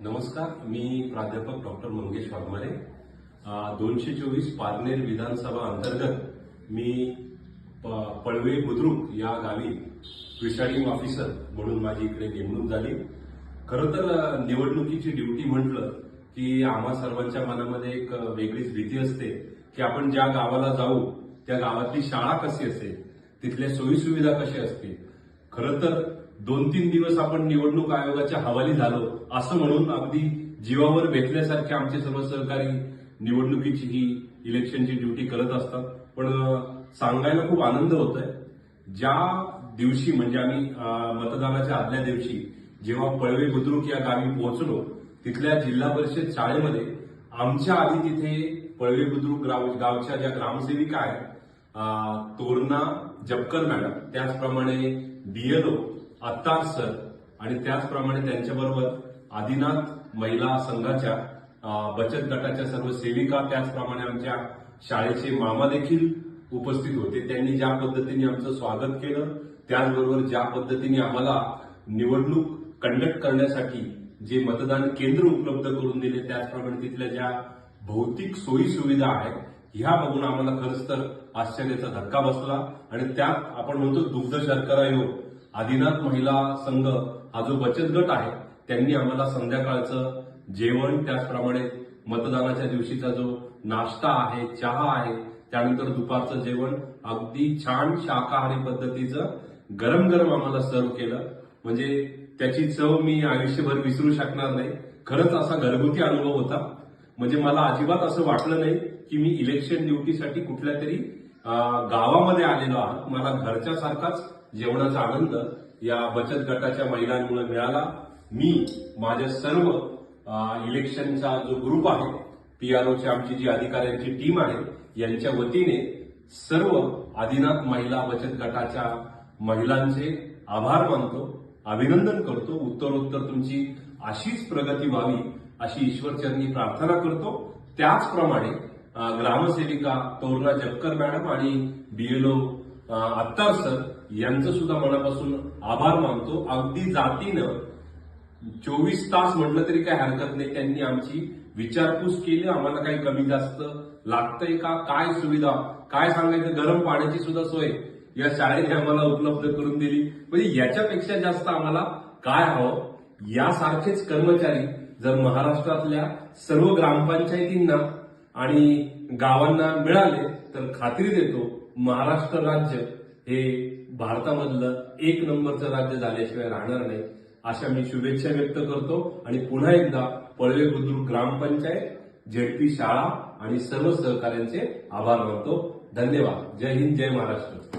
नमस्कार मी प्राध्यापक डॉक्टर मंगेश वाघमारे. दोनशे चोवीस पारनेर विधानसभा अंतर्गत मी प- पळवे बुद्रुक या गावी प्रिसाइडिंग ऑफिसर म्हणून माझी इकडे नेमणूक झाली. खरं तर निवडणुकीची ड्युटी म्हटलं की आम्हा सर्वांच्या मनामध्ये एक वेगळीच भीती असते की आपण ज्या गावाला जाऊ त्या गावातली शाळा कशी असेल? तिथल्या सोयीसुविधा कशा असतील? खरं तर दोन तीन दिवस आपण निवडणूक आयोगाच्या हवाली झालो असं म्हणून अगदी जीवावर बेतल्यासारखे आमचे सर्व सहकारी निवडणुकीची ही इलेक्शनची ड्युटी करत असतात. पण सांगायला खूप आनंद होत आहे ज्या दिवशी म्हणजे आम्ही मतदानाच्या आदल्या दिवशी जेव्हा पळवे बुद्रुक या गावी पोहोचलो तिथल्या जिल्हा परिषद शाळेमध्ये आमच्या आधी तिथे पळवे बुद्रुक गाव गावच्या ज्या ग्रामसेविका आहेत तोरणा जपकर मॅडम त्याचप्रमाणे डीएलओ अत्तार सर. आणि त्याचप्रमाणे त्यांच्याबरोबर आदिनाथ महिला संघाच्या बचत गटाच्या सर्व सेविका त्याचप्रमाणे आमच्या शाळेचे मामा देखील उपस्थित होते. त्यांनी ज्या पद्धतीने आमचं स्वागत केलं त्याचबरोबर ज्या पद्धतीने आम्हाला निवडणूक कंडक्ट करण्यासाठी जे मतदान केंद्र उपलब्ध करून दिले त्याचप्रमाणे तिथल्या ज्या भौतिक सोयी सुविधा आहेत ह्या बघून आम्हाला खरंच तर आश्चर्याचा धक्का बसला. आणि त्यात आपण म्हणतो दुग्ध शर्करा योग. आदिनाथ महिला संघ हा जो बचत गट आहे त्यांनी आम्हाला संध्याकाळचं जेवण त्याचप्रमाणे मतदानाच्या दिवशीचा जो नाश्ता आहे चहा आहे त्यानंतर दुपारचं जेवण अगदी छान शाकाहारी पद्धतीचं गरम गरम आम्हाला सर्व केलं. म्हणजे त्याची चव मी आयुष्यभर विसरू शकणार नाही. खरंच असा घरगुती अनुभव होता. म्हणजे मला अजिबात असं वाटलं नाही की मी इलेक्शन ड्युटीसाठी कुठल्या तरी गावामध्ये आलेलो आहोत. मला घरच्यासारखाच जेवणाचा आनंद या बचत गटाच्या महिलांमुळे मिळाला. मी माझ्या सर्व इलेक्शनचा जो ग्रुप आहे पी आर ओची आमची जी अधिकाऱ्यांची टीम आहे यांच्या वतीने सर्व आदिनाथ महिला बचत गटाच्या महिलांचे आभार मानतो अभिनंदन करतो. उत्तरोत्तर तुमची अशीच प्रगती व्हावी अशी ईश्वरचरणी प्रार्थना करतो. त्याचप्रमाणे ग्रामसेविका तोरणा जपकर मॅडम आणि बीएलओ अत्तार सर यांचं सुद्धा मनापासून आभार मानतो. अगदी जातीनं चोवीस तास म्हटलं तरी काही हरकत नाही. त्यांनी आमची विचारपूस केली. आम्हाला काही कमी जास्त लागतंय का? काय सुविधा? काय सांगायचं? गरम पाण्याची सुद्धा सोय या शाळेने आम्हाला उपलब्ध करून दिली. म्हणजे याच्यापेक्षा जास्त आम्हाला काय हवं? यासारखेच कर्मचारी जर महाराष्ट्रातल्या सर्व ग्रामपंचायतींना आणि गावांना मिळाले तर खात्री देतो महाराष्ट्र राज्य हे भारतामधलं एक नंबरचं राज्य झाल्याशिवाय राहणार नाही. अशा मी शुभेच्छा व्यक्त करतो आणि पुन्हा एकदा पळवे बुद्रुक ग्रामपंचायत झेडपी शाळा आणि सर्व सहकाऱ्यांचे आभार मानतो. धन्यवाद. जय हिंद जय महाराष्ट्र.